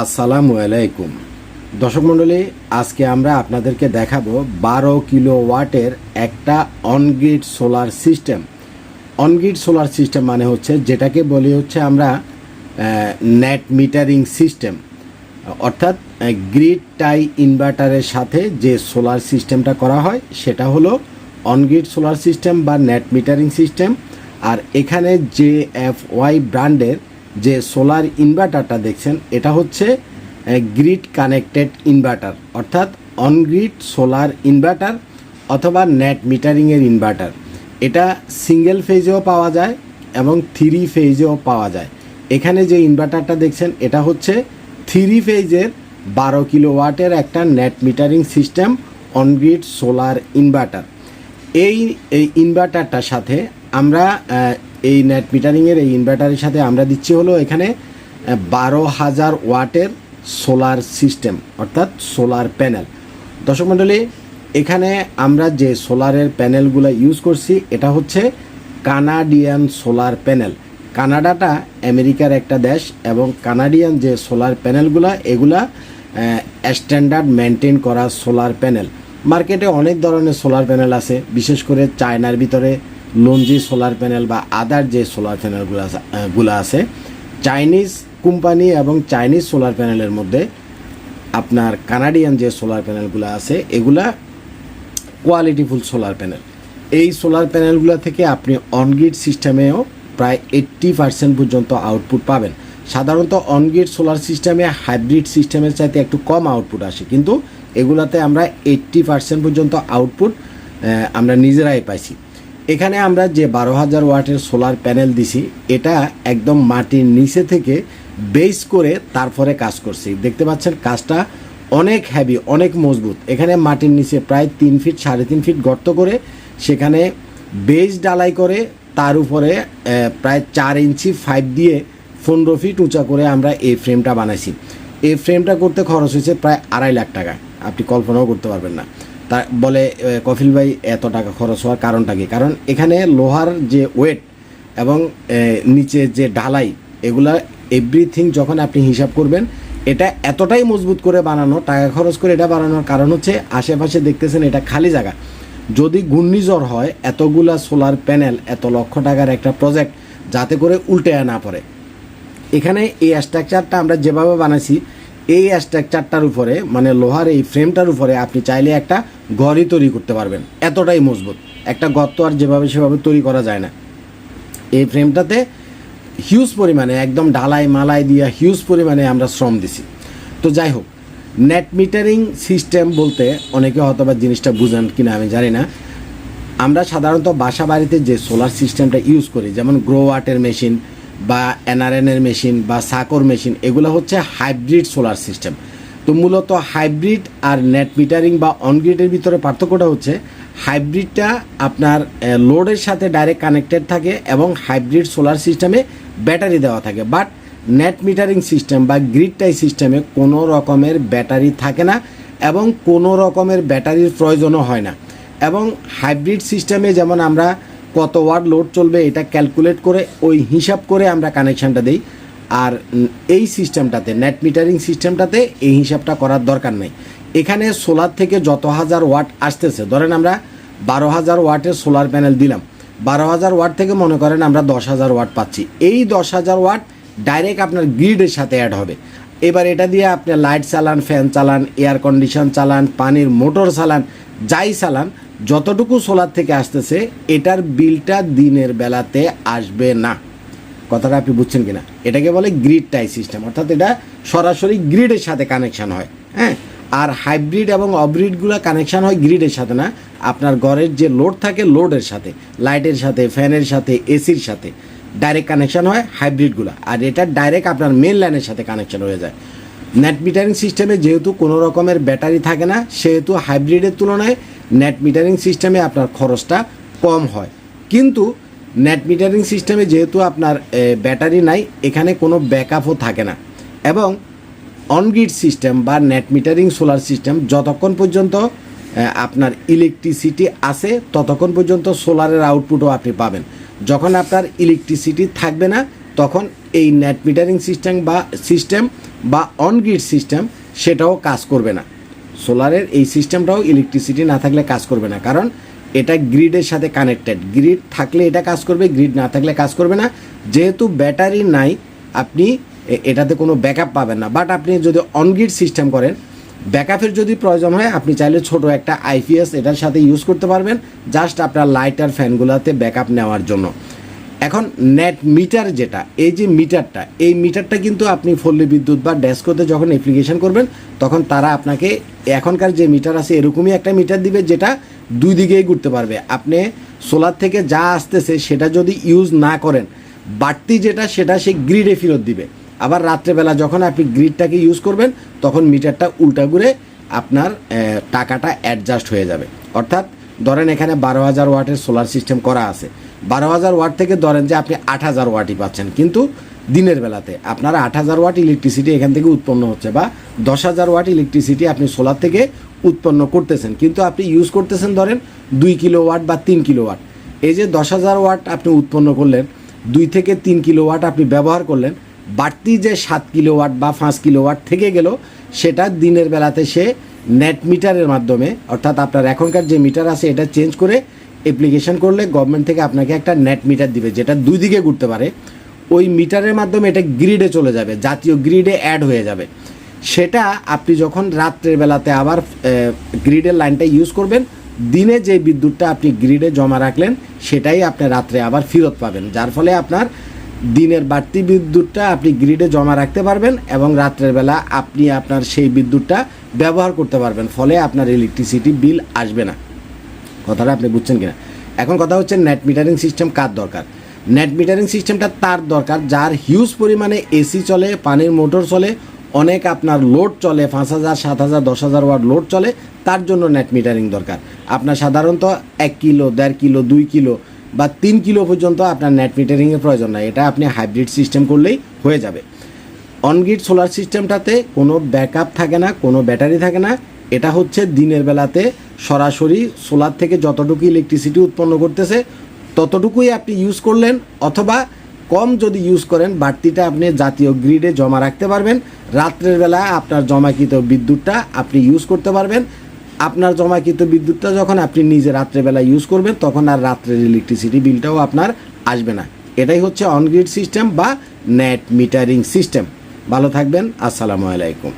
আসসালামু আলাইকুম। দর্শক মণ্ডলী, আজকে আমরা আপনাদেরকে দেখাবো বারো কিলো ওয়াটের একটা on grid solar system on grid solar system মানে হচ্ছে, যেটাকে বলি হচ্ছে আমরা নেট মিটারিং সিস্টেম অর্থাৎ গ্রিড টাই ইনভার্টারের সাথে যে সোলার সিস্টেমটা করা হয়, সেটা হলো অনগ্রিড সোলার সিস্টেম বা নেট মিটারিং সিস্টেম আর এখানে যে এফ ওয়াই ব্র্যান্ডের যে সোলার ইনভার্টারটা দেখছেন, এটা হচ্ছে গ্রিড কানেক্টেড ইনভার্টার অর্থাৎ অনগ্রিড সোলার ইনভার্টার অথবা নেট মিটারিংয়ের ইনভার্টার এটা সিঙ্গেল ফেজেও পাওয়া যায় এবং থ্রি ফেজেও পাওয়া যায়। এখানে যে ইনভার্টারটা দেখছেন, এটা হচ্ছে থ্রি ফেজের বারো কিলো ওয়াটের একটা net metering system on grid solar inverter এই ইনভার্টারটার সাথে আমরা এই নেট মিটারিংয়ের এই ইনভার্টারের সাথে আমরা দিচ্ছি হলো এখানে বারো হাজার ওয়াটের সোলার সিস্টেম অর্থাৎ সোলার প্যানেল দর্শক মণ্ডলী এখানে আমরা যে সোলারের প্যানেলগুলো ইউজ করছি, এটা হচ্ছে কানাডিয়ান সোলার প্যানেল কানাডাটা আমেরিকার একটা দেশ এবং কানাডিয়ান যে সোলার প্যানেলগুলো এগুলা স্ট্যান্ডার্ড মেনটেন করা সোলার প্যানেল মার্কেটে অনেক ধরনের সোলার প্যানেল আছে, বিশেষ করে চায়নার ভিতরে লঞ্জি সোলার প্যানেল বা আদার যে সোলার প্যানেলগুলো আছে- আছে, চাইনিজ কোম্পানি এবং চাইনিজ সোলার প্যানেলের মধ্যে আপনার কানাডিয়ান যে সোলার প্যানেলগুলো আছে, এগুলা কোয়ালিটিফুল সোলার প্যানেল। এই সোলার প্যানেলগুলো থেকে আপনি অনগ্রিড সিস্টেমেও প্রায় এইট্টি পার্সেন্ট পর্যন্ত আউটপুট পাবেন। সাধারণত অনগ্রিড সোলার সিস্টেমে হাইব্রিড সিস্টেমের চাইতে একটু কম আউটপুট আসে, কিন্তু এগুলাতে আমরা এইট্টি পার্সেন্ট পর্যন্ত আউটপুট আমরা নিজেরাই পাইছি। এখানে আমরা যে বারো হাজার ওয়াটের সোলার প্যানেল দিছি, এটা একদম মাটির নিচে থেকে বেস করে তারপরে কাজ করছি। দেখতে পাচ্ছেন, কাজটা অনেক হ্যাভি অনেক মজবুত। এখানে মাটির নিচে প্রায় তিন ফিট সাড়ে তিন ফিট গর্ত করে সেখানে বেস ডালাই করে তার উপরে প্রায় চার ইঞ্চি ফাইভ দিয়ে পনেরো ফিট উঁচা করে আমরা এই ফ্রেমটা বানাইছি। এই ফ্রেমটা করতে খরচ হয়েছে প্রায় আড়াই লাখ টাকা। আপনি কল্পনাও করতে পারবেন না। তা বলে কফিল ভাই, এত টাকা খরচ হওয়ার কারণটা কি? কারণ এখানে লোহার যে ওয়েট এবং নিচে যে ঢালাই, এগুলা এভরিথিং যখন আপনি হিসাব করবেন, এটা এতটাই মজবুত করে বানানো, টাকা খরচ করে এটা বানানোর কারণ হচ্ছে আশেপাশে দেখতেছেন এটা খালি জায়গা। যদি ঘূর্ণিঝড় হয়, এতগুলা সোলার প্যানেল এত লক্ষ টাকার একটা প্রজেক্ট যাতে করে উল্টে না পড়ে। এখানে এই স্ট্রাকচারটা আমরা যেভাবে বানাইছি এই স্ট্রাকচারটার উপরে মানে লোহার এই ফ্রেমটার উপরে আপনি চাইলে একটা ঘরই তৈরি করতে পারবেন। এতটাই মজবুত। একটা গর্ত আর যেভাবে সেভাবে তৈরি করা যায় না। এই ফ্রেমটাতে হিউজ পরিমাণে, একদম ঢালাই মালাই দিয়া হিউজ পরিমাণে আমরা শ্রম দিছি। তো যাই হোক নেট মিটারিং সিস্টেম বলতে অনেকে হয়তো বা জিনিসটা বুঝেন কিনা আমি জানি না। আমরা সাধারণত বাসা বাড়িতে যে সোলার সিস্টেমটা ইউজ করি, যেমন গ্রো ওয়াটের মেশিন বা এনআরএনের মেশিন বা সাকর মেশিন, এগুলো হচ্ছে হাইব্রিড সোলার সিস্টেম। তো মূলত হাইব্রিড আর নেট মিটারিং বা অনগ্রিডের ভিতরে পার্থক্যটা হচ্ছে হাইব্রিডটা আপনার লোডের সাথে ডাইরেক্ট কানেক্টেড থাকে এবং হাইব্রিড সোলার সিস্টেমে ব্যাটারি দেওয়া থাকে। বাট নেট মিটারিং সিস্টেম বা গ্রিড টাই সিস্টেমে কোনো রকমের ব্যাটারি থাকে না এবং কোনো রকমের ব্যাটারির প্রয়োজনও হয় না। এবং হাইব্রিড সিস্টেমে যেমন আমরা কত ওয়াট লোড চলবে এটা ক্যালকুলেট করে, ওই হিসাব করে আমরা কানেকশানটা দিই। আর এই সিস্টেমটাতে, নেট মিটারিং সিস্টেমটাতে এই হিসাবটা করার দরকার নেই। এখানে সোলার থেকে যত হাজার ওয়াট আসতেছে, ধরেন আমরা বারো হাজার ওয়াটের সোলার প্যানেল দিলাম। বারো হাজার ওয়াট থেকে মনে করেন আমরা দশ হাজার ওয়াট পাচ্ছি। এই দশ হাজার ওয়াট ডাইরেক্ট আপনার গ্রিডের সাথে অ্যাড হবে। এবার এটা দিয়ে আপনি লাইট চালান, ফ্যান চালান, এয়ার কন্ডিশন চালান, পানির মোটর চালান, যাই চালান যতটুকু সোলার থেকে আসতেছে, এটার বিলটা দিনের বেলাতে আসবে না। কথাটা আপনি বুঝছেন কিনা? এটাকে বলে গ্রিড টাই সিস্টেম অর্থাৎ এটা সরাসরি গ্রিডের সাথে কানেকশান হয় হ্যাঁ? আর হাইব্রিড এবং অব্রিডগুলো কানেকশান হয় গ্রিডের সাথে না। আপনার ঘরের যে লোড থাকে লোডের সাথে লাইটের সাথে ফ্যানের সাথে এসির সাথে ডাইরেক্ট কানেকশান হয় হাইব্রিডগুলো আর এটা ডাইরেক্ট আপনার মেন লাইনের সাথে কানেকশন হয়ে যায়। নেট মিটারিং সিস্টেমে যেহেতু কোনো রকমের ব্যাটারি থাকে না, সেহেতু হাইব্রিডের তুলনায় নেট মিটারিং সিস্টেমে আপনার খরচটা কম হয়। কিন্তু নেট মিটারিং সিস্টেমে যেহেতু আপনার ব্যাটারি নাই, এখানে কোনো ব্যাকআপও থাকে না। এবং অনগ্রিড সিস্টেম বা নেট মিটারিং সোলার সিস্টেম যতক্ষণ পর্যন্ত আপনার ইলেকট্রিসিটি আছে ততক্ষণ পর্যন্ত সোলারের আউটপুটও আপনি পাবেন। যখন আপনার ইলেকট্রিসিটি থাকবে না, তখন এই নেট মিটারিং সিস্টেম বা সিস্টেম বা অনগ্রিড সিস্টেম সেটাও কাজ করবে না। সোলারের এই সিস্টেমটাও ইলেকট্রিসিটি না থাকলে কাজ করবে না। কারণ এটা গ্রিডের সাথে কানেক্টেড গ্রিড থাকলে এটা কাজ করবে গ্রিড না থাকলে কাজ করবে না। যেহেতু ব্যাটারি নাই, আপনি এটাতে কোনো ব্যাকআপ পাবেন না। বাট আপনি যদি অনগ্রিড সিস্টেম করেন ব্যাকআপের যদি প্রয়োজন হয়, আপনি চাইলে ছোট একটা আইপিএস এটার সাথে ইউজ করতে পারবেন। জাস্ট আপনার লাইট আর ফ্যানগুলোতে ব্যাকআপ নেওয়ার জন্য। এখন নেট মিটার যেটা, এই যে মিটারটা এই মিটারটা কিন্তু আপনি ফল্লি বিদ্যুৎ বা ডেস্কোতে যখন অ্যাপ্লিকেশন করবেন, তখন তারা আপনাকে এখনকার যে মিটার আছে, এরকমই একটা মিটার দিবে যেটা দুই দিকেই ঘুরতে পারবে। আপনি সোলার থেকে যা আসতেছে সেটা যদি ইউজ না করেন, বাড়তি যেটা সেটা সে গ্রিডে ফেরত দিবে। আবার রাত্রেবেলা যখন আপনি গ্রিডটাকে ইউজ করবেন, তখন মিটারটা উল্টা ঘুরে আপনার টাকাটা অ্যাডজাস্ট হয়ে যাবে। অর্থাৎ ধরেন এখানে বারো হাজার ওয়াটের সোলার সিস্টেম করা আছে। বারো হাজার ওয়াট থেকে ধরেন যে আপনি আট হাজার ওয়াটই পাচ্ছেন, কিন্তু দিনের বেলাতে আপনার আট হাজার ওয়াট ইলেকট্রিসিটি এখান থেকে উৎপন্ন হচ্ছে বা দশ হাজার ওয়াট ইলেকট্রিসিটি আপনি সোলার থেকে উৎপন্ন করতেছেন, কিন্তু আপনি ইউজ করতেছেন ধরেন দুই কিলো ওয়াট বা তিন কিলো ওয়াট এই যে দশ হাজার ওয়াট আপনি উৎপন্ন করলেন, দুই থেকে তিন কিলো ওয়াট আপনি ব্যবহার করলেন, বাড়তি যে সাত কিলো ওয়াট বা পাঁচ কিলো ওয়াট থেকে গেল, সেটা দিনের বেলাতে সে নেট মিটারের মাধ্যমে, অর্থাৎ আপনার এখনকার যে মিটার আছে, এটা চেঞ্জ করে অ্যাপ্লিকেশন করলে গভর্নমেন্ট থেকে আপনাকে একটা নেট মিটার দিবে, যেটা দুই দিকে ঘুরতে পারে। ওই মিটারের মাধ্যমে এটা গ্রিডে চলে যাবে, জাতীয় গ্রিডে অ্যাড হয়ে যাবে। সেটা আপনি যখন রাত্রের বেলাতে আবার গ্রিডের লাইনটা ইউজ করবেন, দিনে যে বিদ্যুৎটা আপনি গ্রিডে জমা রাখলেন, সেটাই আপনি রাত্রে আবার ফেরত পাবেন। যার ফলে আপনার দিনের বাড়তি বিদ্যুৎটা আপনি গ্রিডে জমা রাখতে পারবেন এবং রাত্রের বেলা আপনি আপনার সেই বিদ্যুৎটা ব্যবহার করতে পারবেন। ফলে আপনার ইলেকট্রিসিটি বিল আসবে না। কথাটা আপনি বুঝছেন কিনা? এখন কথা হচ্ছে নেট মিটারিং সিস্টেম কার দরকার? নেট মিটারিং সিস্টেমটা তার দরকার, যার হিউজ পরিমাণে এসি চলে, পানির মোটর চলে, অনেক আপনার লোড চলে, পাঁচ হাজার, সাত হাজার, দশ হাজার ওয়াট লোড চলে, তার জন্য নেট মিটারিং দরকার। আপনার সাধারণত এক কিলো, দেড় কিলো, দুই কিলো বা তিন কিলো পর্যন্ত আপনার নেট মিটারিংয়ের প্রয়োজন নাই। এটা আপনি হাইব্রিড সিস্টেম করলেই হয়ে যাবে। অনগ্রিড সোলার সিস্টেমটাতে কোনো ব্যাকআপ থাকে না, কোনো ব্যাটারি থাকে না। এটা হচ্ছে দিনের বেলাতে সরাসরি সোলার থেকে যতটুকু ইলেকট্রিসিটি উৎপন্ন করতেছে, ততটুকুই আপনি ইউজ করলেন অথবা কম যদি ইউজ করেন, বাড়তিটা আপনি জাতীয় গ্রিডে জমা রাখতে পারবেন। রাত্রের বেলা আপনার জমাকৃত বিদ্যুৎটা আপনি ইউজ করতে পারবেন। আপনার জমাকৃত বিদ্যুৎটা যখন আপনি নিজে রাত্রেবেলা ইউজ করবেন, তখন আর রাত্রের ইলেকট্রিসিটি বিলটাও আপনার আসবে না। এটাই হচ্ছে অনগ্রিড সিস্টেম বা নেট মিটারিং সিস্টেম ভালো থাকবেন, আসসালামু আলাইকুম।